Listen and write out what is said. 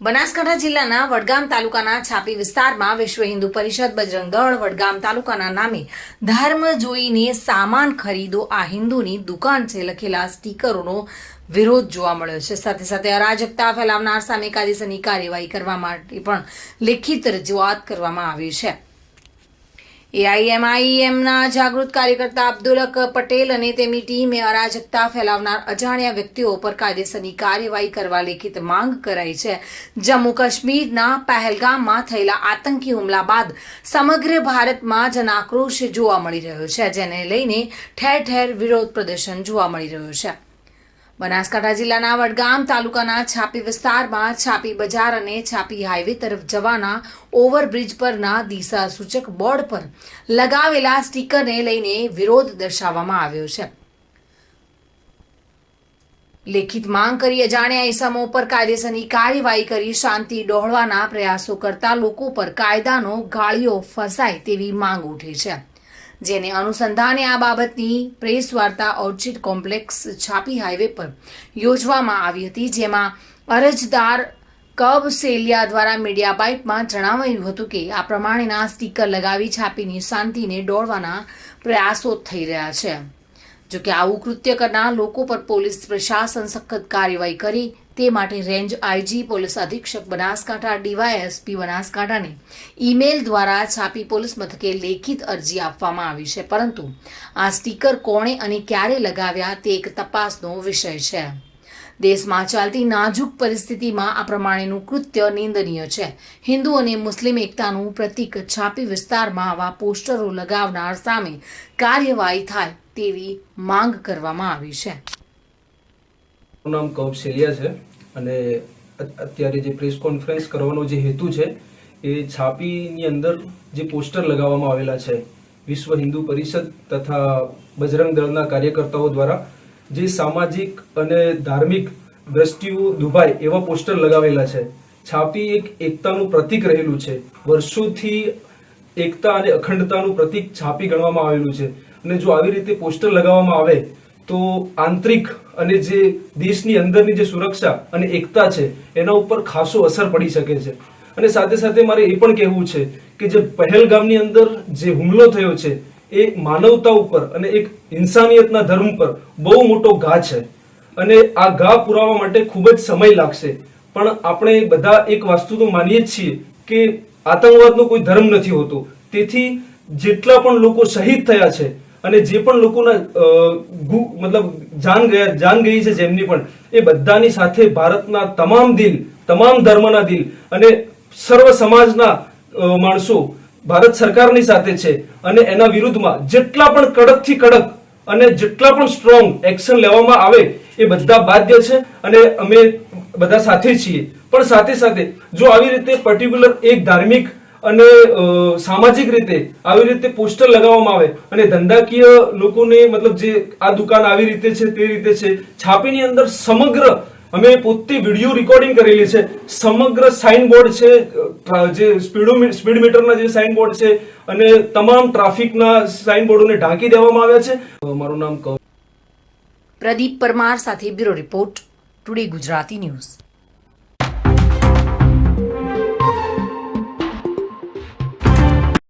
બનાસકાંઠા જિલ્લાના વડગામ તાલુકાના છાપી વિસ્તારમાં વિશ્વ હિન્દુ પરિષદ બજરંગ દળ વડગામ તાલુકાના નામે ધર્મ જોઈને સામાન ખરીદો, આ હિન્દુની દુકાન છે લખેલા સ્ટીકરોનો વિરોધ જોવા મળ્યો છે. સાથે સાથે અરાજકતા ફેલાવનાર સામે કાયદેસરની કાર્યવાહી કરવા માટે પણ લેખિત રજૂઆત કરવામાં આવી છે. એઆઈએમઆઈએમના જાગૃત કાર્યકર્તા અબ્દુલક પટેલ અને તેમની ટીમે અરાજકતા ફેલાવનાર અજાણ્યા વ્યક્તિઓ પર કાયદેસરની કાર્યવાહી કરવા લેખિત માંગ કરાઈ છે. જમ્મુ કાશ્મીરના પહેલગામમાં થયેલા આતંકી હુમલા બાદ સમગ્ર ભારતમાં જનાક્રોશ જોવા મળી રહ્યો છે, જેને લઈને ઠેર ઠેર વિરોધ પ્રદર્શન જોવા મળી રહ્યું છે. બનાસકાંઠા જિલ્લાના વડગામ તાલુકાના છાપી વિસ્તારમાં છાપી બજાર અને છાપી હાઈવે તરફ જવાના ઓવરબ્રિજ પરના દિશા સૂચક બોર્ડ પર લગાવેલા સ્ટીકરને લઈને વિરોધ દર્શાવવામાં આવ્યો છે. લેખિત માંગ કરી અજાણ્યા ઇસમો પર કાયદેસરની કાર્યવાહી કરી શાંતિ ડહોળવાના પ્રયાસો કરતા લોકો પર કાયદાનો ગાળીઓ ફસાય તેવી માંગ ઉઠી છે. જેને અનુસંધાને આ બાબતની પ્રેસ વાર્તા ઓર્ચિડ કોમ્પ્લેક્સ છાપી હાઈવે પર યોજવામાં આવી હતી, જેમાં અરજદાર કબ સેલિયા દ્વારા મીડિયા બાઇટમાં જણાવાયું હતું કે આ પ્રમાણેના સ્ટીકર લગાવી છાપીની શાંતિને દોડવાના પ્રયાસો થઈ રહ્યા છે. જોકે આવું કૃત્ય કરનાર લોકો પર પોલીસ પ્રશાસન સખત કાર્યવાહી કરી તે માટે રેન્જ આઈજી, પોલીસ અધિક્ષક બનાસકાંઠા, ડીવાયએસપી બનાસકાંઠાને ઈમેલ દ્વારા છાપી પોલીસ મથકે લેખિત અરજી આપવામાં આવી છે. પરંતુ આ સ્ટીકર કોણે અને ક્યારે લગાવ્યા તે એક તપાસનો વિષય છે. દેશમાં ચાલતી નાજુક પરિસ્થિતિમાં આ પ્રમાણેનું કૃત્ય નિંદનીય છે. હિન્દુ અને મુસ્લિમ એકતાનું પ્રતીક છાપી વિસ્તારમાં આવા પોસ્ટરો લગાવનાર સામે કાર્યવાહી થાય તેવી માંગ કરવામાં આવી છે. નામ કૌશલ્યા છે. અને અત્યારે જે પ્રેસ કોન્ફરન્સ કરવાનો જે હેતુ છે, એ છાપીની અંદર જે પોસ્ટર લગાવવામાં આવેલા છે, વિશ્વ હિન્દુ પરિષદ તથા બજરંગ દળના કાર્યકર્તાઓ દ્વારા, જે સામાજિક અને ધાર્મિક દ્રષ્ટિઓ દુભાય એવા પોસ્ટર લગાવેલા છે. છાપી એક એકતાનું પ્રતીક રહેલું છે. વર્ષોથી એકતા અને અખંડતાનું પ્રતીક છાપી ગણવામાં આવેલું છે. અને જો આવી રીતે પોસ્ટર લગાવવામાં આવે તો આંતરિક અને જે દેશની અંદરની જે સુરક્ષા અને એકતા છે, એના ઉપર ખાસો અસર પડી શકે છે. અને સાથે સાથે મારે એ પણ કહેવું છે કે જે પહેલગામની અંદર જે હુમલો થયો છે, એ માનવતા ઉપર અને એક ઇન્સાનિયતના ધર્મ પર બહુ મોટો ઘા છે. અને આ ઘા પુરાવા માટે ખૂબ જ સમય લાગશે. પણ આપણે બધા એક વસ્તુ તો માનીએ જ છીએ કે આતંકવાદનો કોઈ ધર્મ નથી હોતો. તેથી જેટલા પણ લોકો શહીદ થયા છે અને જે પણ લોકોના મતલબ જાન ગયા, જાન ગઈ છે જેમની પણ, એ બધાની સાથે ભારતના તમામ દિલ, તમામ ધર્મના દિલ અને સર્વ સમાજના માણસો ભારત સરકારની સાથે છે અને એના વિરુદ્ધમાં જેટલા પણ કડકથી કડક અને જેટલા પણ સ્ટ્રોંગ એક્શન લેવામાં આવે એ બધા બાધ્ય છે અને અમે બધા સાથે છીએ. પણ સાથે સાથે જો આવી રીતે પર્ટિક્યુલર એક ધાર્મિક અને સામાજિક રીતે આવી રીતે પોસ્ટર લગાવવામાં આવે અને ધંધાકીય લોકોને મતલબ જે આ દુકાન આવી રીતે છે તે રીતે છે, છાપીની અંદર સમગ્ર અમે પોતે વીડિયો રેકોર્ડિંગ કરેલી છે. સમગ્ર સાઇન બોર્ડ છે જે સ્પીડો સ્પીડ મીટરના જે સાઇન બોર્ડ છે અને તમામ ટ્રાફિકના સાઇન બોર્ડોને ઢાંકી દેવામાં આવ્યા છે. મારું નામ પ્રદીપ પરમાર સાથે bureau report, today Gujarati news.